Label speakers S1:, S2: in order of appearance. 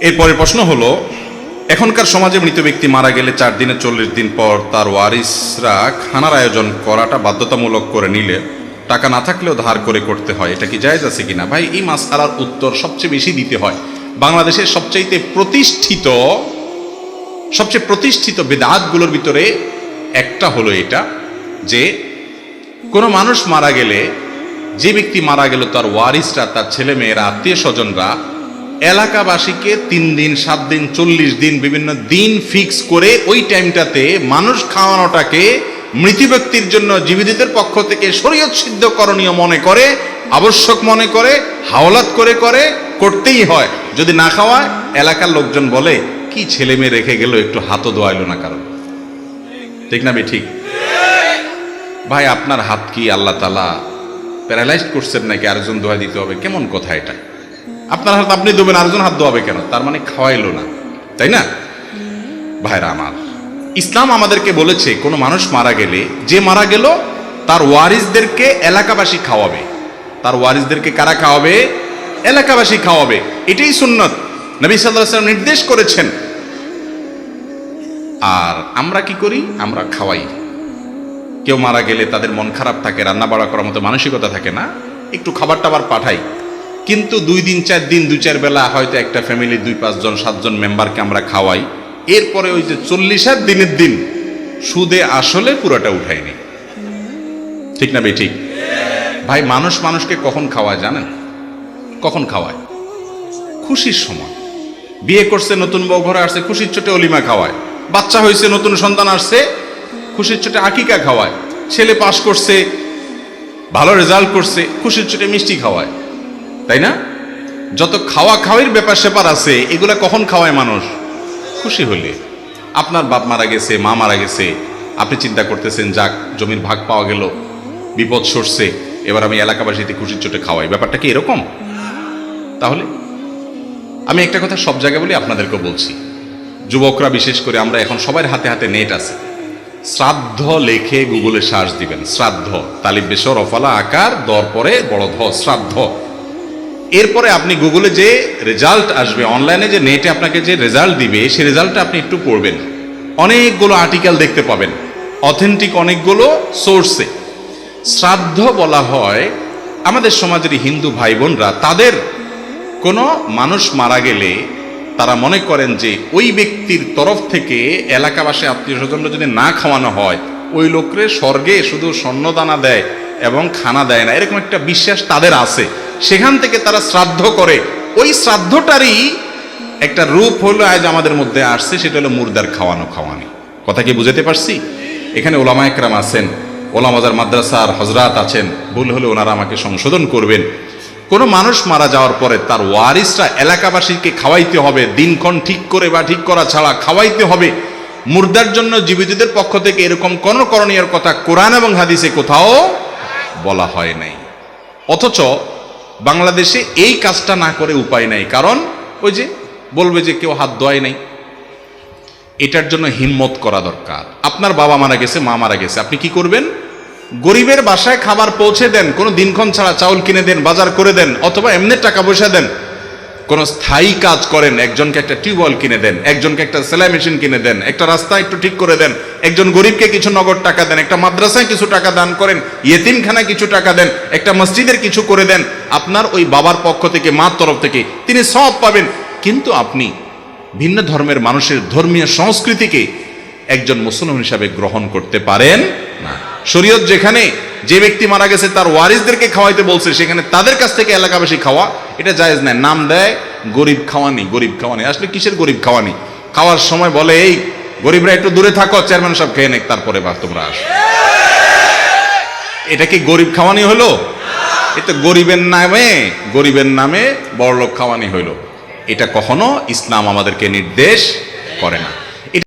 S1: এরপরের প্রশ্ন হলো, এখনকার সমাজে মৃত ব্যক্তি মারা গেলে চার দিনে চল্লিশ দিন পর তার ওয়ারিসরা খানার আয়োজন করাটা বাধ্যতামূলক করে নিলে টাকা না থাকলেও ধার করে করতে হয়। এটা কি জায়েজ আছে কিনা? ভাই, এই মাসালার উত্তর সবচেয়ে বেশি দিতে হয়। বাংলাদেশের সবচাইতে প্রতিষ্ঠিত, সবচেয়ে প্রতিষ্ঠিত বেদাতগুলোর ভিতরে একটা হলো এটা, যে কোনো মানুষ মারা গেলে, যে ব্যক্তি মারা গেল তার ওয়ারিসরা, তার ছেলে মেয়েরা আত্মীয় স্বজনরা এলাকাবাসীকে তিন দিন, সাত দিন, চল্লিশ দিন বিভিন্ন দিন ফিক্স করে ওই টাইমটাতে মানুষ খাওয়ানোটাকে মৃত ব্যক্তির জন্য জীবিতদের পক্ষ থেকে শরীয়ত সিদ্ধ করণীয় মনে করে, আবশ্যক মনে করে, হাওলাত করে করে, করতেই হয়। যদি না খাওয়ায়, এলাকার লোকজন বলে, কি ছেলে মেয়ে রেখে গেল, একটু হাতও দোয়াইলো না কারণ ঠিক না ঠিক ভাই, আপনার হাত কি আল্লাহ তালা প্যারালাইজ করছেন নাকি? আরেকজন দোয়া দিতে হবে। কেমন কথা এটা? আপনার হাত আপনি দেবেন, আরেকজন হাত দোয়াবে কেন? তার মানে খাওয়াইলো না। তাই না? ভাইরা আমার, ইসলাম আমাদেরকে বলেছে, কোনো মানুষ মারা গেলে, যে মারা গেল, তার ওয়ারিসদেরকে এলাকাবাসী খাওয়াবে। তার ওয়ারিসদেরকে কারা খাওয়াবে? এলাকাবাসী খাওয়াবে। এটাই সুন্নত। নবী সাল্লাম নির্দেশ করেছেন। আর আমরা কি করি? আমরা খাওয়াই। কেউ মারা গেলে তাদের মন খারাপ থাকে রান্না বাড়া করার মতো মানসিকতা থাকে না। একটু খাবার টাবার পাঠাই। কিন্তু দুই দিন, চার দিন, দুই, চার বেলা হয়তো একটা ফ্যামিলির দুই পাঁচজন সাতজন মেম্বারকে আমরা খাওয়াই। এরপরে ওই যে চল্লিশের দিনের দিন সুদে আসলে পুরোটা উঠাইনি ঠিক না বে ঠিক ভাই, মানুষ মানুষকে কখন খাওয়ায় জানেন? কখন খাওয়ায়? খুশির সময়। বিয়ে করছে, নতুন বউ ঘরে আসছে, খুশির চোটে অলিমা খাওয়ায়। বাচ্চা হয়েছে, নতুন সন্তান আসছে, খুশির চোটে আকিকা খাওয়ায়। ছেলে পাশ করছে, ভালো রেজাল্ট করছে, খুশির চোটে মিষ্টি খাওয়ায়। তাই না? যত খাওয়া খাওয়ার ব্যাপার স্যাপার আছে, এগুলা কখন খাওয়ায় মানুষ? খুশি হলে। আপনার বাপ মারা গেছে, মা মারা গেছে, আপনি চিন্তা করতেছেন, যাক, জমির ভাগ পাওয়া গেল, বিপদ সরছে, এবার আমি এলাকাবাসীতে খুশির চোটে খাওয়াই। ব্যাপারটা কি এরকম? তাহলে আমি একটা কথা সব জায়গায় বলি আপনাদেরকে বলছি। যুবকরা, বিশেষ করে আমরা এখন সবার হাতে হাতে নেট আছে। শ্রাদ্ধ লেখে গুগলে সার্চ দিবেন, শ্রাদ্ধ। তালিব বেসর অফালা, আকার, দর পরে, বড় ধ, শ্রাদ্ধ। এরপরে আপনি গুগলে যে রেজাল্ট আসবে অনলাইনে যে নেটে আপনাকে যে রেজাল্ট দিবে, সেই রেজাল্টটা আপনি একটু পড়বেন। অনেকগুলো আর্টিকেল দেখতে পাবেন। অথেন্টিক অনেকগুলো সোর্সে শ্রাদ্ধ বলা হয়, আমাদের সমাজের হিন্দু ভাই বোনরা তাদের কোনো মানুষ মারা গেলে তারা মনে করেন যে ওই ব্যক্তির তরফ থেকে এলাকাবাসী আত্মীয় স্বজনরা যদি না খাওয়ানো হয়, ওই লোকরে স্বর্গে শুধু স্বর্ণদানা দেয় এবং খানা দেয় না। এরকম একটা বিশ্বাস তাদের আছে। সেখান থেকে তারা শ্রাদ্ধ করে। ওই শ্রাদ্ধটারই একটা রূপ হলো আজ আমাদের মধ্যে আসছে, সেটা হলো মুর্দার খাওয়ানো খাওয়ানি। কথা কি বুঝাতে পারছি? এখানে ওলামা একরাম আছেন, ওলামাজার মাদ্রাসার হজরাত আছেন, ভুল হলে ওনারা আমাকে সংশোধন করবেন। কোনো মানুষ মারা যাওয়ার পরে তার ওয়ারিসরা এলাকাবাসীকে খাওয়াইতে হবে, দিনক্ষণ ঠিক করে বা ঠিক করা ছাড়া খাওয়াইতে হবে। মুর্দার জন্য জীবিতদের পক্ষ থেকে এরকম কোন করণীয় কথা কোরআন এবং হাদিসে কোথাও বলা হয় নাই। অথচ বাংলাদেশে এই কাজটা না করে উপায় নাই। কারণ ওই যে বলবে যে কেউ হাত ধোয় নাই। এটার জন্য হিম্মত করা দরকার। আপনার বাবা মারা গেছে, মা মারা গেছে। আপনি কি করবেন? গরিবের বাসায় খাবার পৌঁছে দেন, কোনো দিনক্ষণ ছাড়া চাউল কিনে দেন, বাজার করে দেন, অথবা এমনি টাকা পয়সা দেন। কোনো স্থায়ী কাজ করেন, একজনকে একটা টিউবওয়েল কিনে দেন, একজনকে একটা সেলাই মেশিন কিনে দেন, একটা রাস্তা একটু ঠিক করে দেন, একজন গরিবকে কিছু নগদ টাকা দেন, একটা মাদ্রাসায় কিছু টাকা দান করেন, ইয়েতিমখানায় কিছু টাকা দেন, একটা মসজিদের কিছু করে দেন, আপনার ওই বাবার পক্ষ থেকে, মার তরফ থেকে তিনি সব পাবেন। কিন্তু আপনি ভিন্ন ধর্মের মানুষের ধর্মীয় সংস্কৃতিকে একজন মুসলমান হিসাবে গ্রহণ করতে পারেন না। শরীয়ত যেখানে যে ব্যক্তি মারা গেছে তার ওয়ারিসদেরকে খাওয়াইতে বলছে, সেখানে তাদের কাছ থেকে এলাকাবাসী খাওয়া, এটা জায়েজ নাই। নাম দেয় গরিব খাওয়ানি গরিব খাওয়ানি। আসলে কিসের গরিব খাওয়ানি? খাওয়ার সময় বলে, এই, গরিবরা একটু দূরে থাকো, চেয়ারম্যান সব খেয়ে নেক, তারপরে বা তোমরা আস। এটা কি গরিব খাওয়ানি হলো? এটা গরিবের নামে গরিবের নামে বড়লোক খাওয়ানি হইল। এটা কখনো ইসলাম আমাদেরকে নির্দেশ করে না।